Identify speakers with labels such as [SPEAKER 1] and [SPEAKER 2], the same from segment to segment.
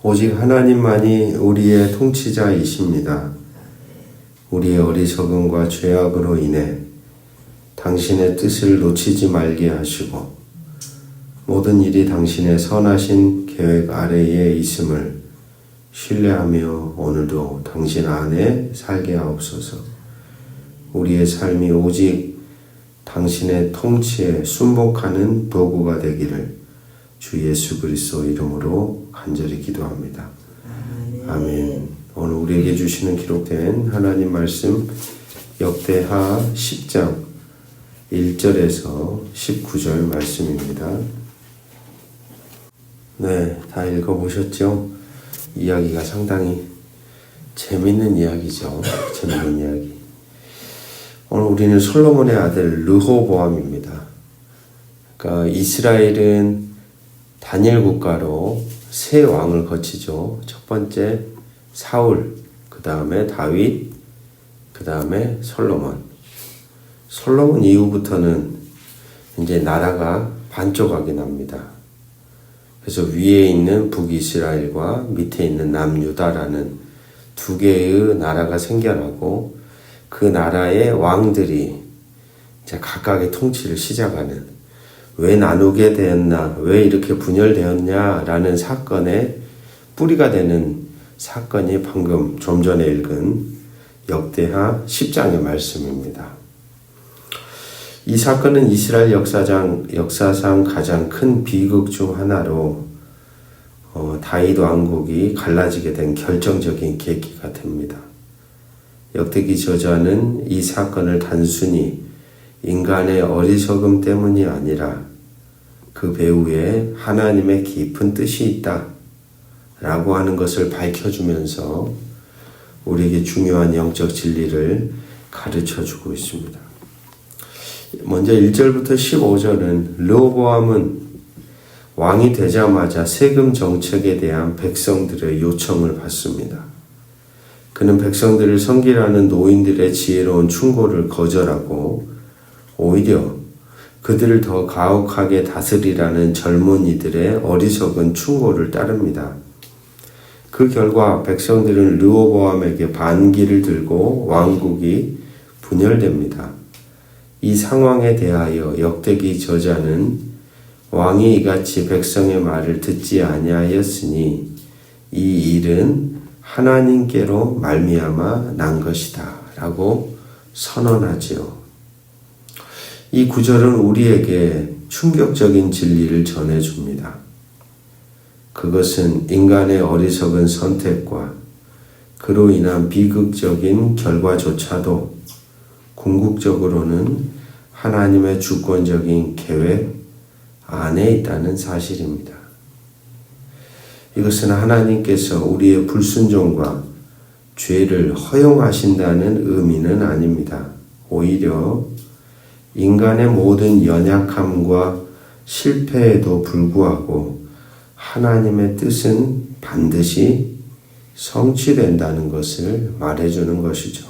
[SPEAKER 1] 오직 하나님만이 우리의 통치자이십니다. 우리의 어리석음과 죄악으로 인해 당신의 뜻을 놓치지 말게 하시고 모든 일이 당신의 선하신 계획 아래에 있음을 신뢰하며 오늘도 당신 안에 살게 하옵소서. 우리의 삶이 오직 당신의 통치에 순복하는 도구가 되기를 주 예수 그리스도 이름으로 간절히 기도합니다. 아멘. 오늘 우리에게 주시는 기록된 하나님 말씀 역대하 10장 1절에서 19절 말씀입니다. 네, 다 읽어보셨죠? 이야기가 상당히 재밌는 이야기죠. 재밌는 이야기. 오늘 우리는 솔로몬의 아들 르호보암입니다. 그러니까 이스라엘은 단일 국가로 세 왕을 거치죠. 첫 번째 사울, 그 다음에 다윗, 그 다음에 솔로몬. 솔로몬 이후부터는 이제 나라가 반조각이 납니다. 그래서 위에 있는 북이스라엘과 밑에 있는 남유다라는 두 개의 나라가 생겨나고 그 나라의 왕들이 각각의 통치를 시작하는 왜 나누게 되었나, 왜 이렇게 분열되었냐라는 사건의 뿌리가 되는 사건이 방금 좀 전에 읽은 역대하 10장의 말씀입니다. 이 사건은 이스라엘 역사상, 역사상 가장 큰 비극 중 하나로 어, 다윗 왕국이 갈라지게 된 결정적인 계기가 됩니다. 역대기 저자는 이 사건을 단순히 인간의 어리석음 때문이 아니라 그 배후에 하나님의 깊은 뜻이 있다 라고 하는 것을 밝혀주면서 우리에게 중요한 영적 진리를 가르쳐 주고 있습니다. 먼저 1절부터 15절은 르호보암은 왕이 되자마자 세금 정책에 대한 백성들의 요청을 받습니다. 그는 백성들을 섬기라는 노인들의 지혜로운 충고를 거절하고 오히려 그들을 더 가혹하게 다스리라는 젊은이들의 어리석은 충고를 따릅니다. 그 결과 백성들은 르호보암에게 반기를 들고 왕국이 분열됩니다. 이 상황에 대하여 역대기 저자는 왕이 이같이 백성의 말을 듣지 아니하였으니 이 일은 하나님께로 말미암아 난 것이다라고 선언하지요. 이 구절은 우리에게 충격적인 진리를 전해줍니다. 그것은 인간의 어리석은 선택과 그로 인한 비극적인 결과조차도 궁극적으로는 하나님의 주권적인 계획 안에 있다는 사실입니다. 이것은 하나님께서 우리의 불순종과 죄를 허용하신다는 의미는 아닙니다. 오히려 인간의 모든 연약함과 실패에도 불구하고 하나님의 뜻은 반드시 성취된다는 것을 말해주는 것이죠.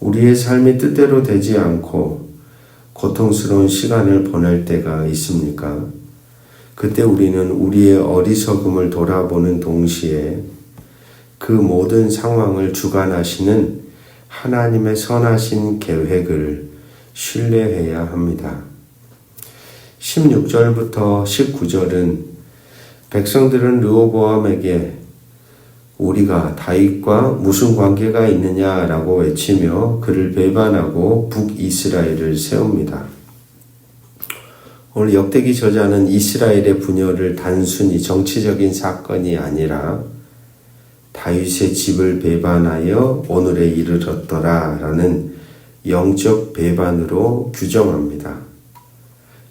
[SPEAKER 1] 우리의 삶이 뜻대로 되지 않고 고통스러운 시간을 보낼 때가 있습니까? 그때 우리는 우리의 어리석음을 돌아보는 동시에 그 모든 상황을 주관하시는 하나님의 선하신 계획을 신뢰해야 합니다. 16절부터 19절은 백성들은 르호보암에게 우리가 다윗과 무슨 관계가 있느냐라고 외치며 그를 배반하고 북이스라엘을 세웁니다. 오늘 역대기 저자는 이스라엘의 분열을 단순히 정치적인 사건이 아니라 다윗의 집을 배반하여 오늘에 이르렀더라라는 영적 배반으로 규정합니다.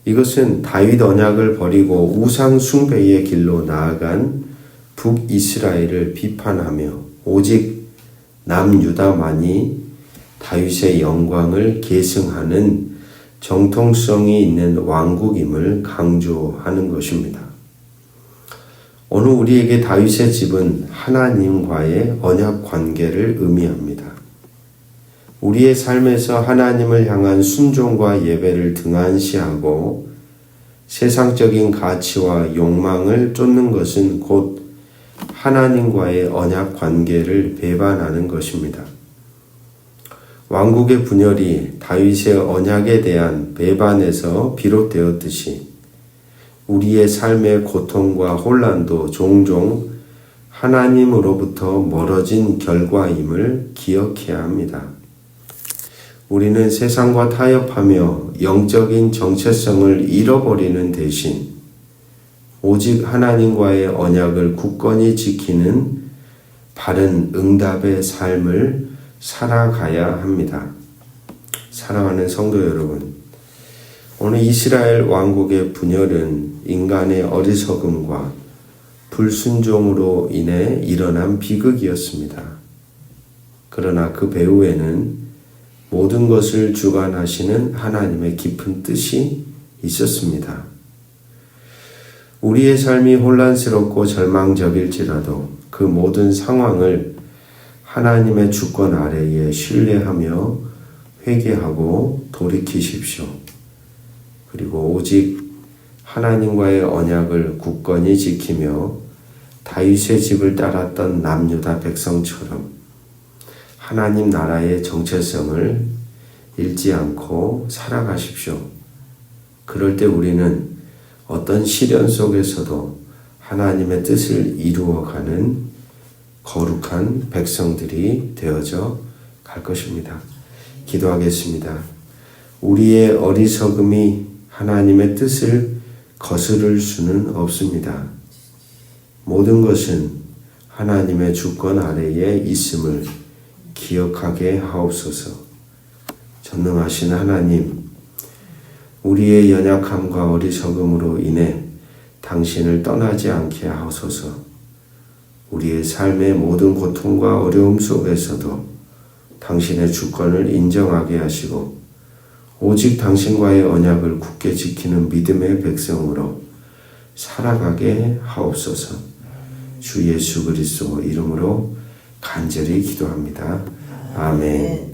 [SPEAKER 1] 이것은 다윗 언약을 버리고 우상 숭배의 길로 나아간 북이스라엘을 비판하며 오직 남유다만이 다윗의 영광을 계승하는 정통성이 있는 왕국임을 강조하는 것입니다. 오늘 우리에게 다윗의 집은 하나님과의 언약 관계를 의미합니다. 우리의 삶에서 하나님을 향한 순종과 예배를 등한시하고 세상적인 가치와 욕망을 쫓는 것은 곧 하나님과의 언약 관계를 배반하는 것입니다. 왕국의 분열이 다윗의 언약에 대한 배반에서 비롯되었듯이 우리의 삶의 고통과 혼란도 종종 하나님으로부터 멀어진 결과임을 기억해야 합니다. 우리는 세상과 타협하며 영적인 정체성을 잃어버리는 대신 오직 하나님과의 언약을 굳건히 지키는 바른 응답의 삶을 살아가야 합니다. 사랑하는 성도 여러분, 오늘 이스라엘 왕국의 분열은 인간의 어리석음과 불순종으로 인해 일어난 비극이었습니다. 그러나 그 배후에는 모든 것을 주관하시는 하나님의 깊은 뜻이 있었습니다. 우리의 삶이 혼란스럽고 절망적일지라도 그 모든 상황을 하나님의 주권 아래에 신뢰하며 회개하고 돌이키십시오. 그리고 오직 하나님과의 언약을 굳건히 지키며 다윗의 집을 따랐던 남유다 백성처럼 하나님 나라의 정체성을 잃지 않고 살아가십시오. 그럴 때 우리는 어떤 시련 속에서도 하나님의 뜻을 이루어가는 거룩한 백성들이 되어져 갈 것입니다. 기도하겠습니다. 우리의 어리석음이 하나님의 뜻을 거스를 수는 없습니다. 모든 것은 하나님의 주권 아래에 있음을 기억하게 하옵소서. 전능하신 하나님, 우리의 연약함과 어리석음으로 인해 당신을 떠나지 않게 하소서. 우리의 삶의 모든 고통과 어려움 속에서도 당신의 주권을 인정하게 하시고 오직 당신과의 언약을 굳게 지키는 믿음의 백성으로 살아가게 하옵소서. 주 예수 그리스도 이름으로 간절히 기도합니다. 아멘.